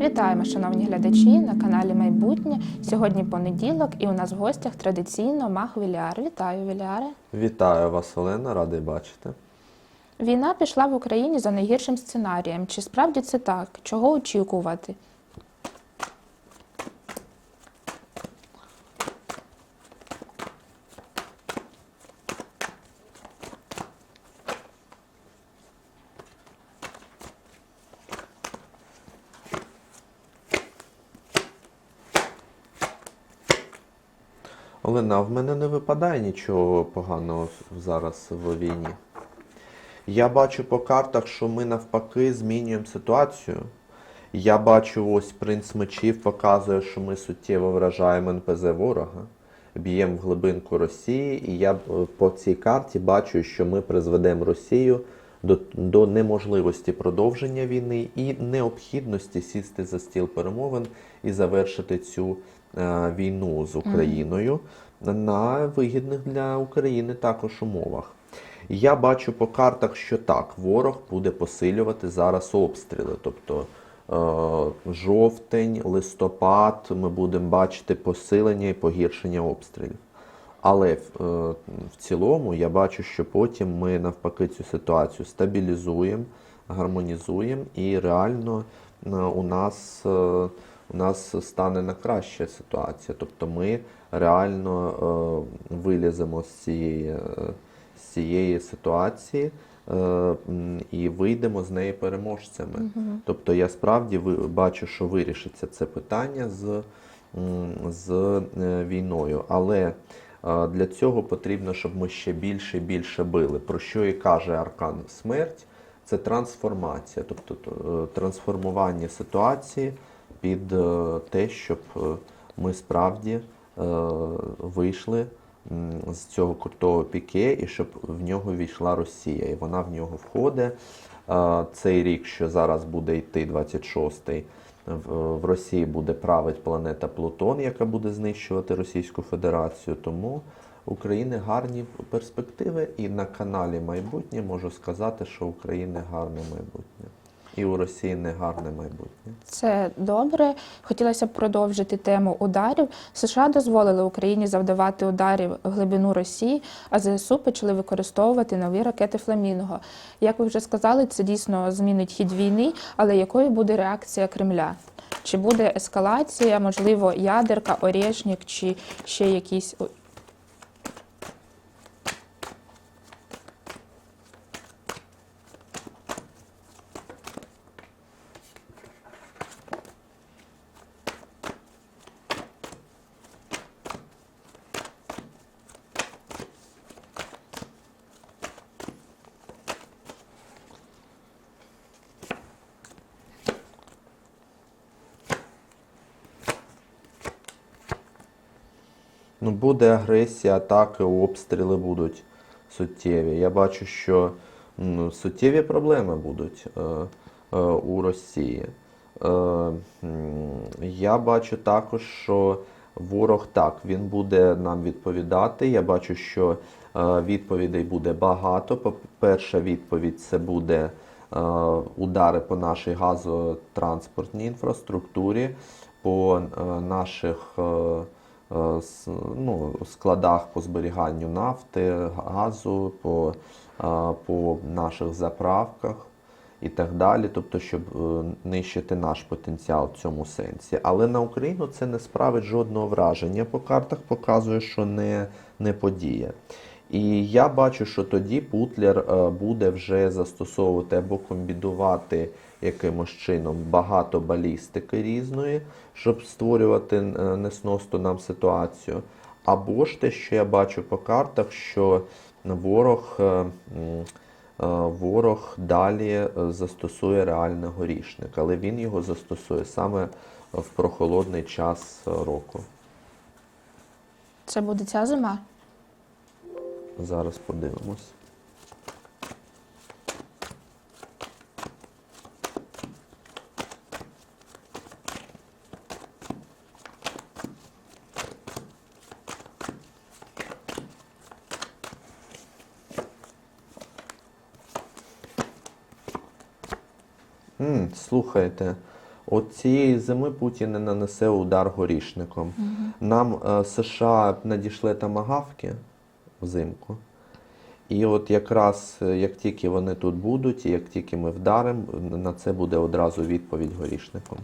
Вітаємо, шановні глядачі на каналі Майбутнє. Сьогодні понеділок, і у нас в гостях традиційно Мах Віляр. Вітаю, Віляре. Вітаю вас, Олена, радий бачити. Війна пішла в Україні за найгіршим сценарієм. Чи справді це так? Чого очікувати? А в мене не випадає нічого поганого зараз в війні. Я бачу по картах, що ми навпаки змінюємо ситуацію. Я бачу, ось принц мечів показує, що ми суттєво вражаємо НПЗ ворога, б'ємо в глибинку Росії, і я е, по цій карті бачу, що ми призведемо Росію до, до неможливості продовження війни і необхідності сісти за стіл перемовин і завершити цю е, війну з Україною на вигідних для України також умовах. Я бачу по картах, що так, ворог буде посилювати зараз обстріли. Тобто е, жовтень, листопад ми будемо бачити посилення і погіршення обстрілів. Але е, в цілому я бачу, що потім ми навпаки цю ситуацію стабілізуємо, гармонізуємо і реально е, у нас, у нас стане на краще ситуація. Тобто ми реально е, виліземо з цієї, е, з цієї ситуації. е, І вийдемо з неї переможцями. Тобто я справді бачу, що вирішиться це питання з, з е, війною. Але е, для цього потрібно, щоб ми ще більше і більше били. Про що і каже Аркан Смерть? Це трансформація, тобто трансформування ситуації під е, те, щоб е, ми справді е, вийшли з цього крутого піке, і щоб в нього війшла Росія, і вона в нього входить. Цей рік, що зараз буде йти, 26-й, в в Росії буде править планета Плутон, яка буде знищувати Російську Федерацію. Тому України гарні перспективи, і на каналі майбутнє можу сказати, що України гарне майбутнє. І у Росії не гарне майбутнє. Це добре. Хотілося б продовжити тему ударів. США дозволили Україні завдавати ударів в глибину Росії, а ЗСУ почали використовувати нові ракети Фламінго. Як ви вже сказали, це дійсно змінить хід війни, але якою буде реакція Кремля? Чи буде ескалація, можливо, ядерка, Орєшнік, чи ще якісь Ну, буде агресія, атаки, обстріли будуть суттєві. Я бачу, що м, суттєві проблеми будуть е, е, у Росії. Е, я бачу також, що ворог так, він буде нам відповідати. Я бачу, що е, відповідей буде багато. Перша відповідь це буде е, удари по нашій газотранспортній інфраструктурі, по е, наших. Е, ну, складах по зберіганню нафти, газу, по, е, по наших заправках і так далі, тобто, щоб е, нищити наш потенціал в цьому сенсі. Але на Україну це не справить жодного враження. По картах показує, що не, не подіє. І я бачу, що тоді Путлер е, буде вже застосовувати або комбінувати якимось чином багато балістики різної, щоб створювати е, несносну нам ситуацію. Або ж те, що я бачу по картах, що ворог, е, ворог далі застосує реальний горішник, але він його застосує саме в прохолодний час року. це буде ця зима? Зараз подивимось. М, слухайте, от цієї зими Путін не нанесе удар горішником. Нам е, США надійшли тамагавки взимку. І от якраз е, як тільки вони тут будуть, і як тільки ми вдаримо, на це буде одразу відповідь горішником.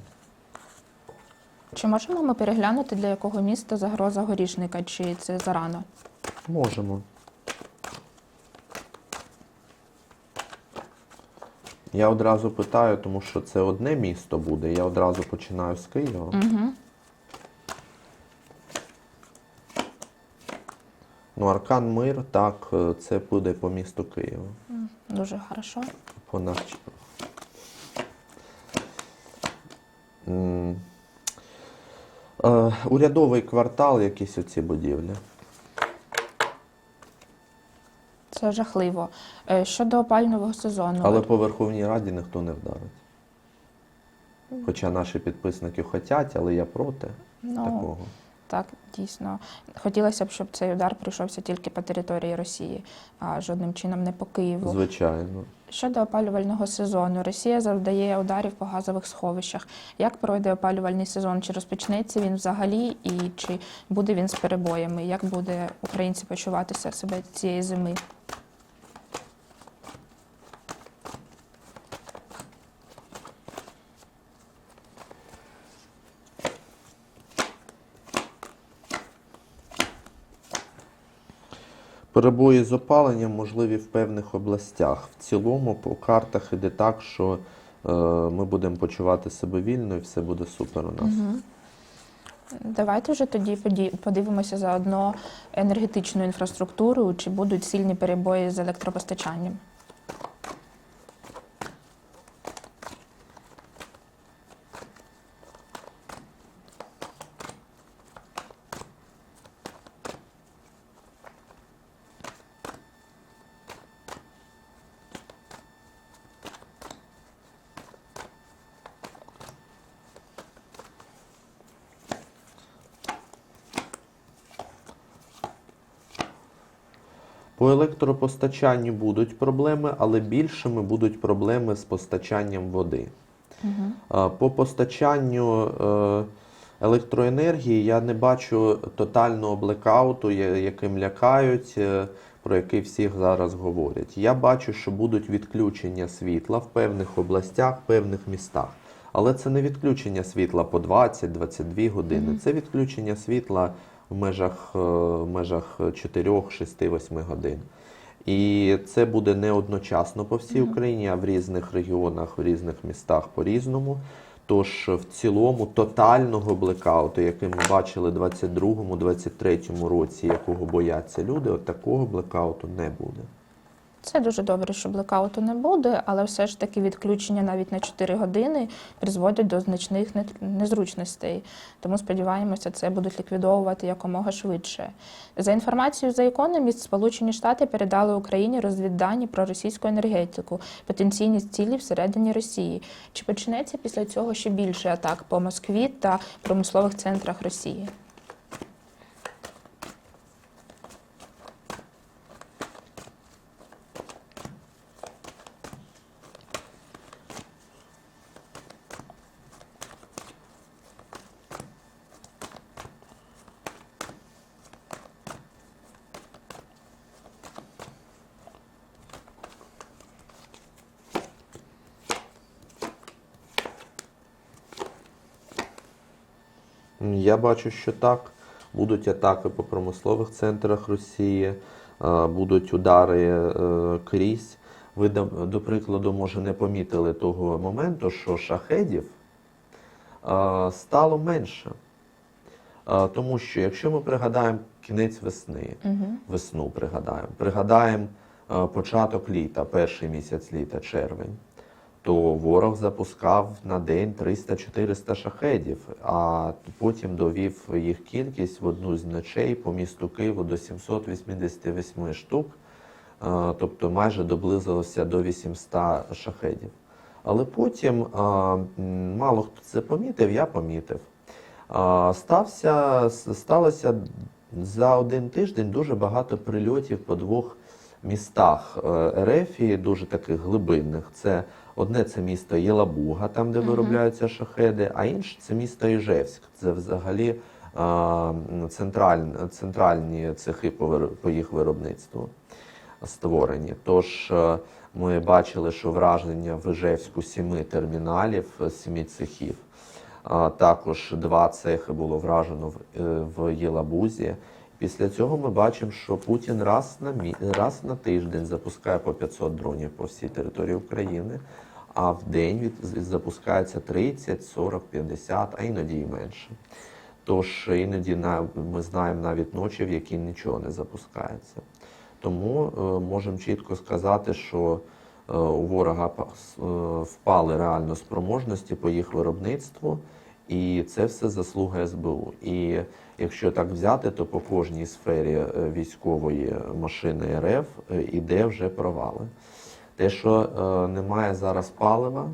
Чи можемо ми переглянути, для якого міста загроза горішника, чи це зарано? Можемо. Я одразу питаю, тому що це одне місто буде. Я одразу починаю з Києва. Угу. Ну, Аркан Мир, так, е, це буде по місту Києва. Дуже хорошо. По наш... Е, урядовий квартал, якісь оці будівлі. Це жахливо. Е, Щодо опалювального сезону, Але по Верховній Раді ніхто не вдарить. Хоча наші підписники хочуть, але я проти ну, такого. Так, дійсно. Хотілося б, щоб цей удар прийшовся тільки по території Росії, а жодним чином не по Києву. Звичайно. Щодо опалювального сезону, Росія завдає ударів по газових сховищах. Як пройде опалювальний сезон? Чи розпочнеться він взагалі, і чи буде він з перебоями? Як буде українці почуватися себе цієї зими? Перебої з опаленням можливі в певних областях. В цілому по картах іде так, що е, ми будемо почувати себе вільно і все буде супер у нас. Давайте вже тоді подивимося заодно енергетичну інфраструктуру, чи будуть сильні перебої з електропостачанням. По електропостачанню будуть проблеми, але більшими будуть проблеми з постачанням води. А, По постачанню е, електроенергії я не бачу тотального блекауту, яким лякають, е, про який всі зараз говорять. Я бачу, що будуть відключення світла в певних областях, певних містах. Але це не відключення світла по 20-22 години. Це відключення світла в межах, е, в межах 4, 6, 8 годин. І це буде не одночасно по всій Україні, а в різних регіонах, в різних містах по-різному. Тож в цілому тотального блекауту, який ми бачили в 22-23 році, якого бояться люди, от такого блекауту не буде. Це дуже добре, що блекауту не буде, але все ж таки відключення навіть на 4 години призводять до значних не- незручностей. Тому сподіваємося, це будуть ліквідовувати якомога швидше. За інформацією за Economist, Сполучені Штати передали Україні розвіддані про російську енергетику, потенційні цілі всередині Росії. Чи почнеться після цього ще більше атак по Москві та промислових центрах Росії? М, Я бачу, що так. Будуть атаки по промислових центрах Росії, е, будуть удари е, крізь. Ви, до, прикладу, може, не помітили того моменту, що шахедів е, стало менше. Тому що, якщо ми пригадаємо кінець весни, весну пригадаємо, пригадаємо початок літа, перший місяць літа, червень, то ворог запускав на день 300-400 шахедів, а потім довів їх кількість в одну з ночей по місту Києву до 788 штук, е, тобто майже доблизилося до 800 шахедів. Але потім, е, мало хто це помітив, я помітив. А, Стався, сталося за один тиждень дуже багато прильотів по двох містах е, Ерефії, дуже таких глибинних. Це одне це місто Єлабуга, там де виробляються шахеди, а інше це місто Іжевськ. Це взагалі а, центральні, центральні цехи по, по їх виробництву створені. Тож е, ми бачили, що враження в Іжевську сіми терміналів, е, сіми цехів. А, Також два цехи було вражено в, е, в Єлабузі. Після цього ми бачимо, що Путін раз на мі... раз на тиждень запускає по 500 дронів по всій території України, а в день від... запускається 30, 40, 50, а іноді і менше. Тож іноді ми знаємо навіть ночі, в які нічого не запускається. Тому е, можемо чітко сказати, що е, у ворога е, впали реально спроможності по їх виробництву, і це все заслуга СБУ. І якщо так взяти, то по кожній сфері е, військової машини РФ е, іде вже провали. Те, що е, немає зараз палива,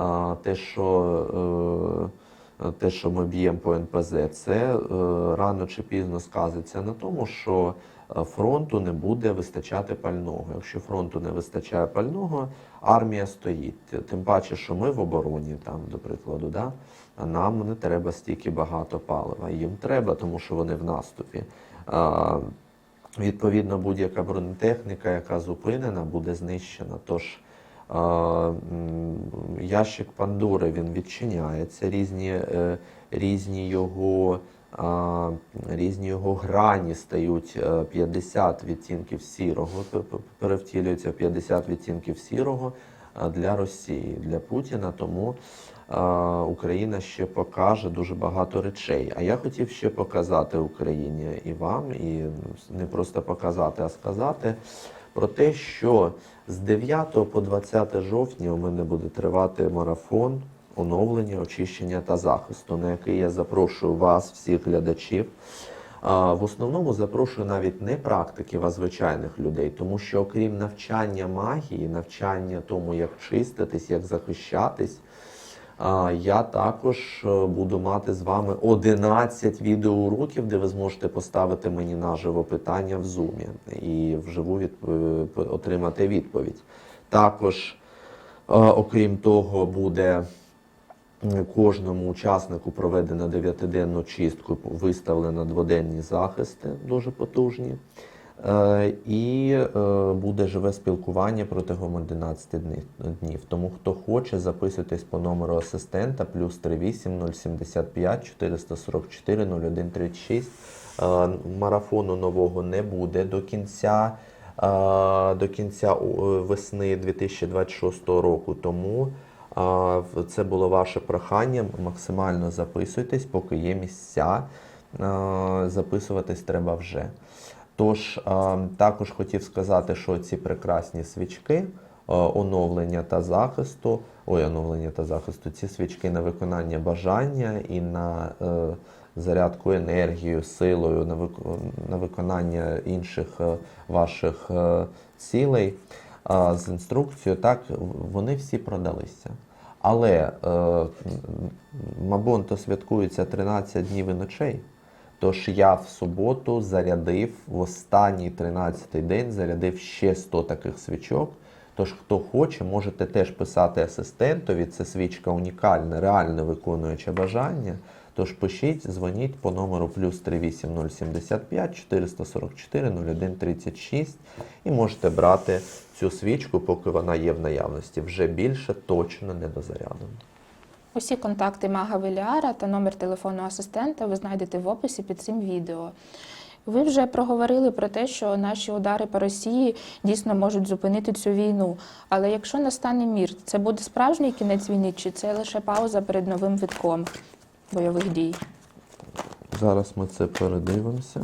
е, те, що е, те, що ми б'ємо по НПЗ, це е, рано чи пізно сказується на тому, що е, фронту не буде вистачати пального. Якщо фронту не вистачає пального, армія стоїть. Тим паче, що ми в обороні, там, до прикладу, да? а нам не треба стільки багато палива. Їм треба, тому що вони в наступі. Відповідно, будь-яка бронетехніка, яка зупинена, буде знищена. Тож ящик Пандори він відчиняється, різні, е, різні, його, різні його грані стають е, 50 відтінків сірого, перевтілюються 50 відтінків сірого е, для Росії, для Путіна. Тому е, Україна ще покаже дуже багато речей. А я хотів ще показати Україні і вам, і не просто показати, а сказати про те, що з 9 по 20 жовтня у мене буде тривати марафон оновлення, очищення та захисту, на який я запрошую вас, всіх глядачів. В основному запрошую навіть не практиків, а звичайних людей, тому що окрім навчання магії, навчання тому, як чиститись, як захищатись, Я також е, буду мати з вами 11 відеоуроків, де ви зможете поставити мені наживо питання в зумі і вживу відп- отримати відповідь. Також, е, окрім того, буде кожному учаснику проведена дев'ятиденну чистку, виставлено дводенні захисти, дуже потужні. Е, І е, буде живе спілкування протягом 11 днів-. Тому хто хоче, записуйтесь по номеру асистента плюс 38 075 444 0136. Е, Марафону нового не буде до кінця, е, до кінця весни 2026 року. Тому це було ваше прохання. Максимально записуйтесь, поки є місця. Записуватись треба вже. Тож, також хотів сказати, що ці прекрасні свічки оновлення та захисту, ой, оновлення та захисту, ці свічки на виконання бажання і на е, зарядку енергією, силою, на, виконання інших е, ваших е, цілей з інструкцією, так, вони всі продалися. Але е, Мабонто святкується 13 днів і ночей. Тож я в суботу зарядив в останній 13-й день зарядив ще 100 таких свічок. Тож, хто хоче, можете теж писати асистентові. Це свічка унікальна, реально виконуюча бажання. Тож пишіть, дзвоніть по номеру плюс 38075 444 0136 і можете брати цю свічку, поки вона є в наявності. Вже більше точно не дозарядано. Усі контакти мага Веліара та номер телефону асистента ви знайдете в описі під цим відео. Ви вже проговорили про те, що наші удари по Росії дійсно можуть зупинити цю війну. Але якщо настане мір, це буде справжній кінець війни, чи це лише пауза перед новим витком бойових дій? Зараз ми це передивимося.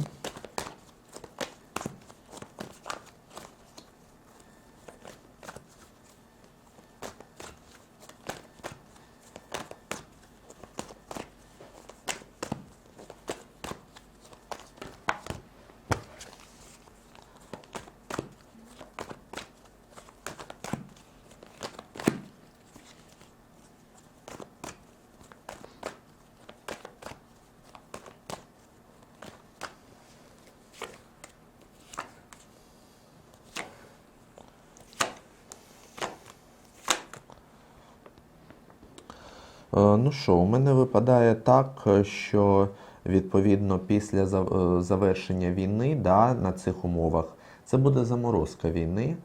Ну що, у мене випадає так, е, що відповідно після е, завершення війни да, на цих умовах це буде заморозка війни.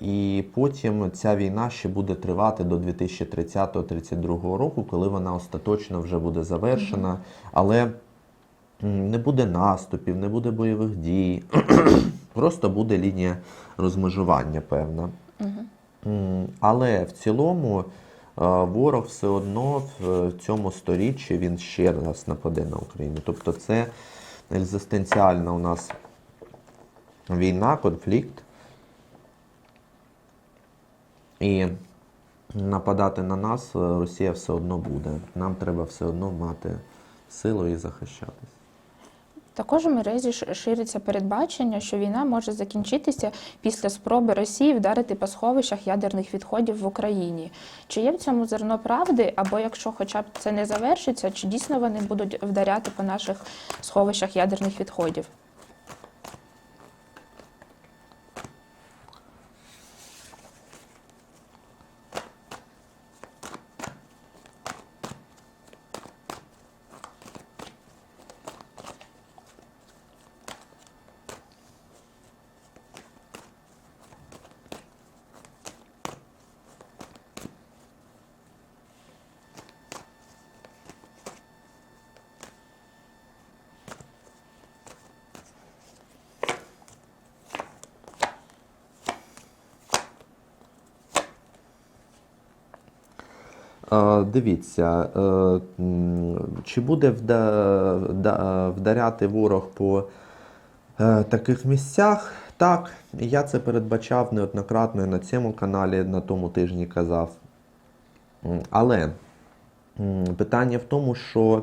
І потім ця війна ще буде тривати до 2030-32 року, коли вона остаточно вже буде завершена. Але не буде наступів, не буде бойових дій. Просто буде лінія розмежування певна. Але в цілому е, ворог все одно в цьому сторіччі він ще раз нападе на Україну. Тобто це екзистенціальна у нас війна, конфлікт. І нападати на нас е, Росія все одно буде. Нам треба все одно мати силу і захищатись. Також у мережі шириться передбачення, що війна може закінчитися після спроби Росії вдарити по сховищах ядерних відходів в Україні. Чи є в цьому зерно правди, або якщо хоча б це не завершиться, чи дійсно вони будуть вдаряти по наших сховищах ядерних відходів? Дивіться, е, чи буде вдаряти ворог по е, таких місцях? Так, я це передбачав неоднократно і на цьому каналі на тому тижні казав. Але питання в тому, що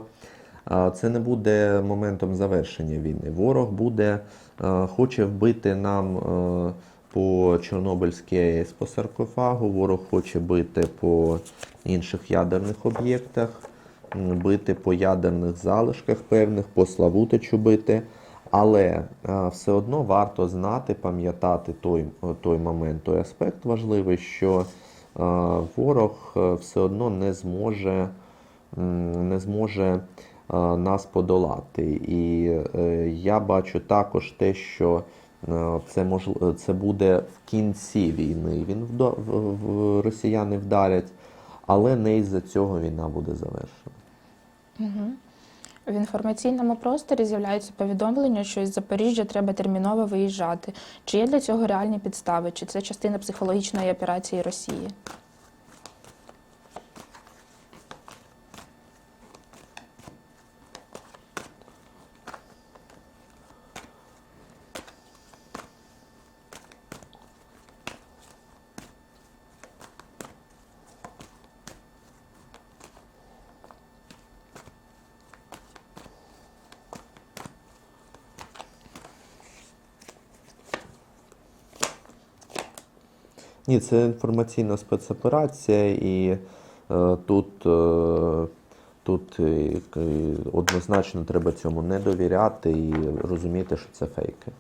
е, це не буде моментом завершення війни. Ворог буде, хоче вбити нам по Чорнобильській по саркофагу, ворог хоче бити по інших ядерних об'єктах, бити по ядерних залишках певних, по Славутичу бити. Але е, все одно варто знати, пам'ятати той, той момент, той аспект важливий, що е, ворог е, все одно не зможе, не зможе е, нас подолати. І е, я бачу також те, що е, це мож... це буде в кінці війни. Він вдо- в, росіяни вдарять, але не із-за цього війна буде завершена. В інформаційному просторі з'являються повідомлення, що із Запоріжжя треба терміново виїжджати. Чи є для цього реальні підстави? Чи це частина психологічної операції Росії? Ні, це інформаційна спецоперація, і е, тут, е, тут е, однозначно треба цьому не довіряти і розуміти, що це фейки.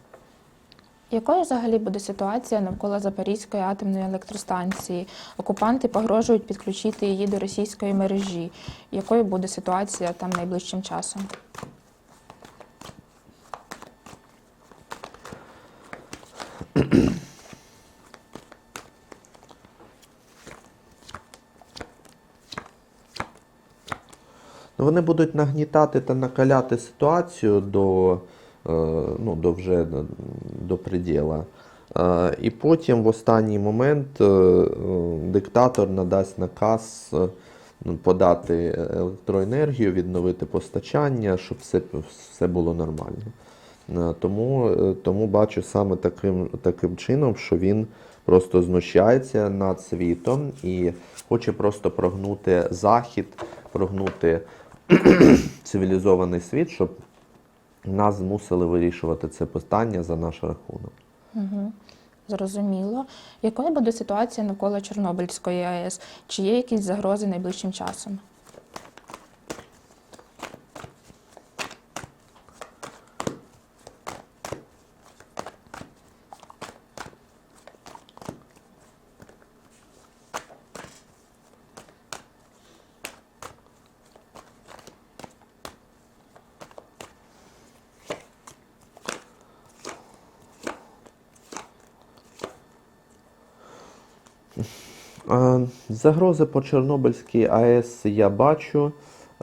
Якою взагалі буде ситуація навколо Запорізької атомної електростанції? Окупанти погрожують підключити її до російської мережі. Якою буде ситуація там найближчим часом? Вони будуть нагнітати та накаляти ситуацію до, е, ну, до вже до, до приділа. Е, І потім в останній момент е, е, диктатор надасть наказ е, ну, подати електроенергію, відновити постачання, щоб все, все було нормально. Е, Тому, е, тому бачу саме таким, таким чином, що він просто знущається над світом і хоче просто прогнути захід, прогнути цивілізований світ, щоб нас змусили вирішувати це питання за наш рахунок. Угу. Зрозуміло. Якою буде ситуація навколо Чорнобильської АЕС? Чи є якісь загрози найближчим часом? Е, Загрози по Чорнобильській АЕС я бачу,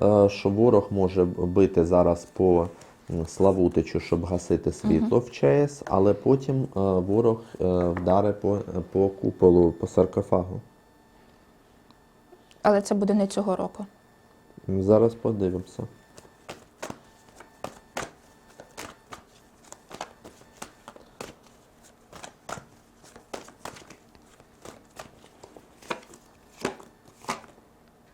е, що ворог може бити зараз по Славутичу, щоб гасити світло в ЧАЕС, але потім е, ворог е, вдари по, по куполу, по саркофагу. Але це буде не цього року. Зараз подивимося.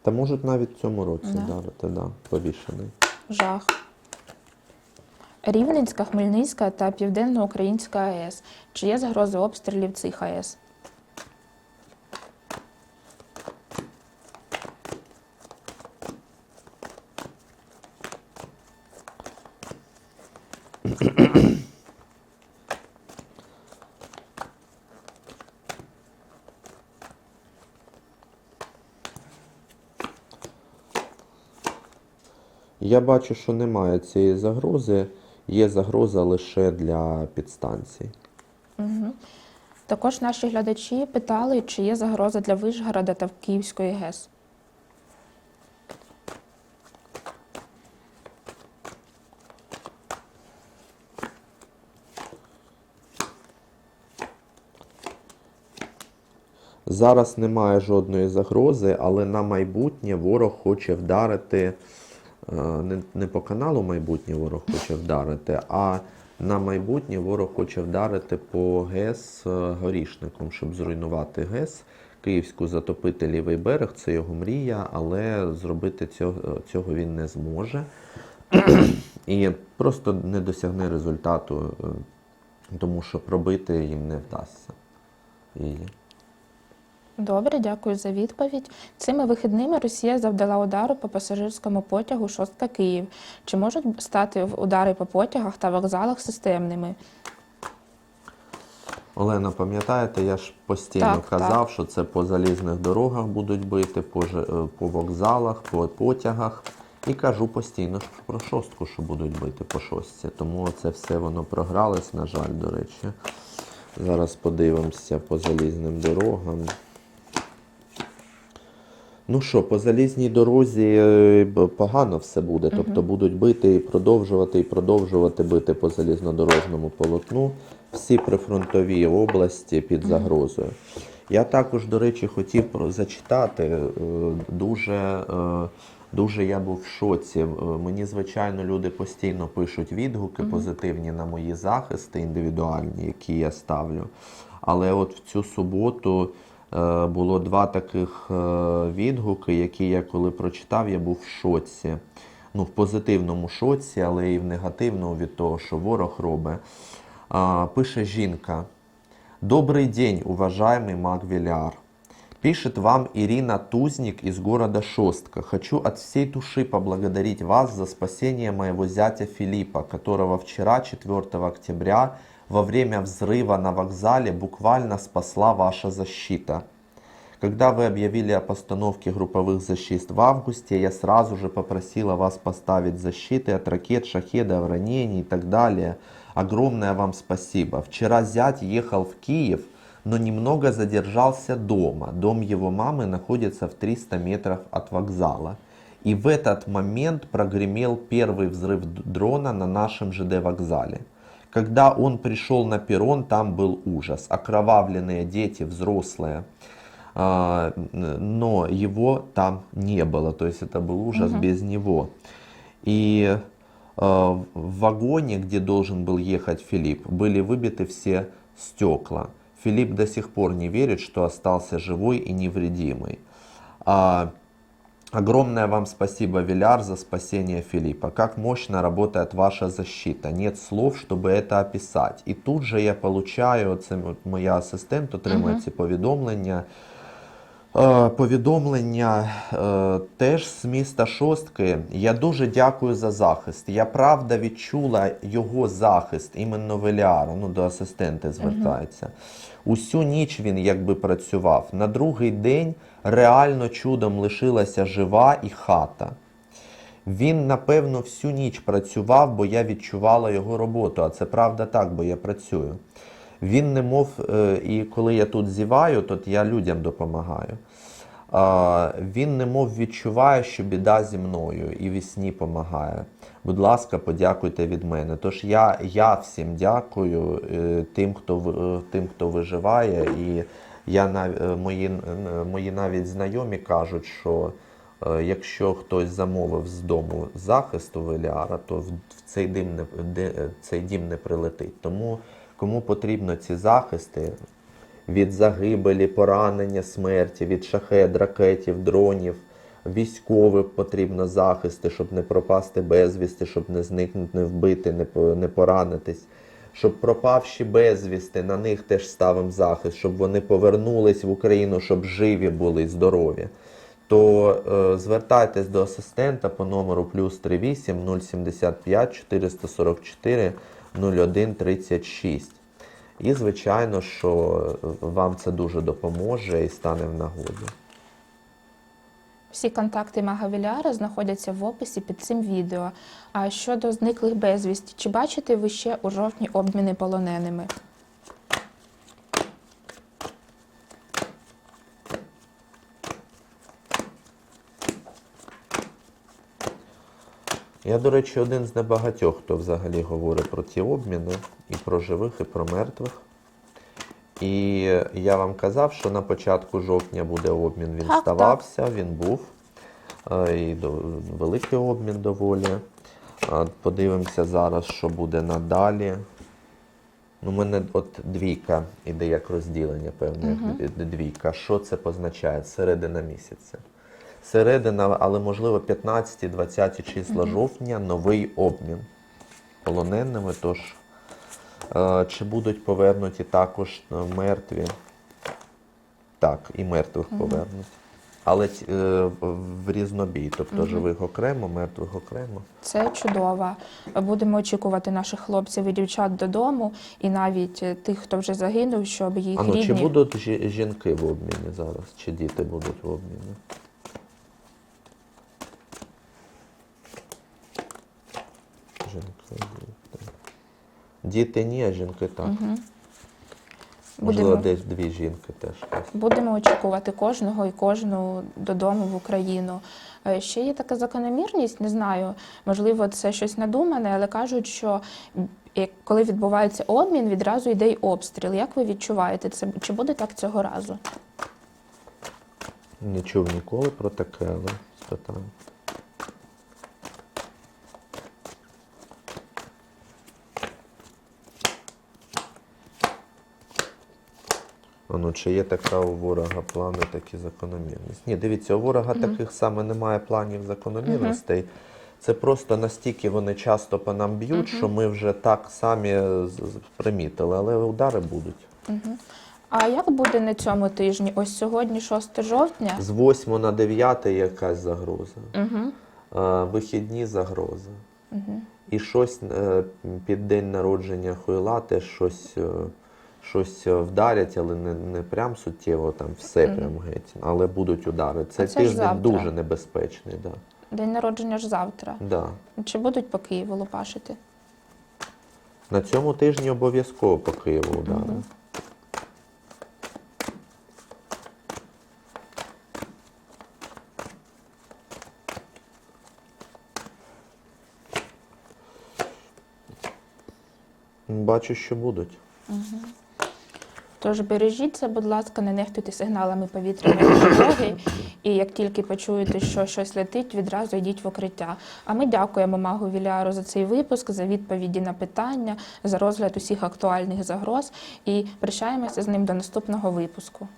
Та можуть навіть в цьому році Да. вдарити, да, повішений. Жах. Рівненська, Хмельницька та Південноукраїнська АЕС. Чи є загроза обстрілів цих АЕС? Я бачу, що немає цієї загрози, є загроза лише для підстанцій. Угу. Також наші глядачі питали, чи є загроза для Вишгорода та Київської ГЕС. Зараз немає жодної загрози, але на майбутнє ворог хоче вдарити не, не по каналу майбутнє ворог хоче вдарити, а на майбутнє ворог хоче вдарити по ГЕС е, горішником, щоб зруйнувати ГЕС. Київську затопити лівий берег, це його мрія, але зробити цього, цього він не зможе. І просто не досягне результату, е, тому що пробити їм не вдасться її. Добре, дякую за відповідь. Цими вихідними Росія завдала удару по пасажирському потягу Шостка Київ. Чи можуть стати удари по потягах та вокзалах системними? Олена, пам'ятаєте, я ж постійно Так, казав, що це по залізних дорогах будуть бити, по, е, по вокзалах, по потягах. І кажу постійно що про шостку, що будуть бити по шостці. Тому це все воно програлось, на жаль, до речі. Зараз подивимося по залізним дорогам. Ну що, по залізній дорозі е, погано все буде. Тобто будуть бити і продовжувати, і продовжувати бити по залізнодорожньому полотну всі прифронтові області під загрозою. Я також, до речі, хотів зачитати е, дуже. е, Дуже я був в шоці. Мені, звичайно, люди постійно пишуть відгуки позитивні на мої захисти індивідуальні, які я ставлю. Але от в цю суботу було два таких е, відгуки, які я коли прочитав, я був в шоці. Ну, в позитивному шоці, але і в негативному від того, що ворог робить. А, Пише жінка. Добрый день, уважаемый маг Велиар. Пишет вам Ирина Тузник из города Шостка. Хочу от всей души поблагодарить вас за спасение моего зятя Филиппа, которого вчера, 4 октября, во время взрыва на вокзале буквально спасла ваша защита. Когда вы объявили о постановке групповых защит в августе, я сразу же попросила вас поставить защиты от ракет, шахедов, ранений и так далее. Огромное вам спасибо. Вчера зять ехал в Киев, но немного задержался дома. Дом его мамы находится в 300 метров от вокзала. И в этот момент прогремел первый взрыв дрона на нашем ЖД вокзале. Когда он пришел на перрон, там был ужас. Окровавленные дети, взрослые. А, но его там не было. То есть это был ужас без него. И э, в вагоне, где должен был ехать Филипп, были выбиты все стекла. Филипп до сих пор не верит, что остался живой и невредимый. Огромное вам спасибо, Виляр, за спасение Филиппа. Как мощно работает ваша защита. Нет слов, чтобы это описать. І тут же я получаю, це моя асистент отримує ці повідомлення. Е, Повідомлення е, теж з міста Шостки. Я дуже дякую за захист. Я правда відчула його захист іменно Веліара. Ну, до асистента звертається. Усю ніч він якби працював. На другий день реально чудом лишилася жива і хата. Він, напевно, всю ніч працював, бо я відчувала його роботу. А це правда так, бо я працюю. Він не мов, е, і коли я тут зіваю, то я людям допомагаю. Він не мов відчуває, що біда зі мною і вісні помагає. Будь ласка, подякуйте від мене. Тож я, я всім дякую е, тим, хто е, тим, хто виживає, і я мої, мої навіть знайомі кажуть, що якщо хтось замовив з дому захисту Веліара, то в, цей дім не цей дім не прилетить. Тому кому потрібно ці захисти, від загибелі, поранення, смерті, від шахед, ракетів, дронів, військових потрібно захисти, щоб не пропасти безвісти, щоб не зникнути, не вбити, не, поранитись. Щоб пропавші безвісти, на них теж ставимо захист, щоб вони повернулись в Україну, щоб живі були і здорові. То е, звертайтесь до асистента по номеру плюс 38 075 444 01 36. І, звичайно, що вам це дуже допоможе і стане в нагоді. Всі контакти Магавіляра знаходяться в описі під цим відео. А щодо зниклих безвісті, чи бачите ви ще у жовтні обміни полоненими? Я, до речі, один з небагатьох, хто взагалі говорить про ті обміни, і про живих, і про мертвих. І я вам казав, що на початку жовтня буде обмін. Він Так, так. він був. Е, І великий обмін доволі. Подивимося зараз, що буде надалі. Ну, у мене от двійка іде як розділення, певне, д- двійка. Що це позначає? Середина місяця. Середина, але можливо 15-20 числа жовтня новий обмін полоненими. Тож, е, чи будуть повернуті також е, мертві? Так, і мертвих повернуть. Але е, в- різнобій, тобто живих окремо, мертвих окремо. Це чудово. Будемо очікувати наших хлопців і дівчат додому, і навіть тих, хто вже загинув, щоб їх А ну, чи будуть жінки в обміні зараз? Чи діти будуть в обміні? Жінки, діти. Ні, а жінки так. Можливо, Будемо- десь дві жінки теж. Будемо очікувати кожного і кожну додому в Україну. Е, Ще є така закономірність, не знаю, можливо, це щось надумане, але кажуть, що як- коли відбувається обмін, відразу йде й обстріл. Як ви відчуваєте це? Чи буде так цього разу? Не чув ніколи про таке, але спитаю. Ну, чи є така у ворога плани, такі закономірності? Ні, дивіться, у ворога таких саме немає планів закономірностей. Це просто настільки вони часто по нам б'ють, що ми вже так самі примітили, але удари будуть. А як буде на цьому тижні? Ось сьогодні, 6 жовтня. З 8 на 9 якась загроза. Угу. Е, Вихідні загроза. І щось е, під день народження Хуйла теж щось, е, щось е, вдарять, але не, не прям суттєво, там все прям геть, але будуть удари. Цей це тиждень завтра. дуже небезпечний. Да. День народження ж завтра. Да. Чи будуть по Києву лупашити? На цьому тижні обов'язково по Києву удари. Бачу, що будуть. Тож бережіться, будь ласка, не нехтуйте сигналами повітряної тривоги. І як тільки почуєте, що щось летить, відразу йдіть в укриття. А ми дякуємо магу Віляру за цей випуск, за відповіді на питання, за розгляд усіх актуальних загроз і прощаємося з ним до наступного випуску.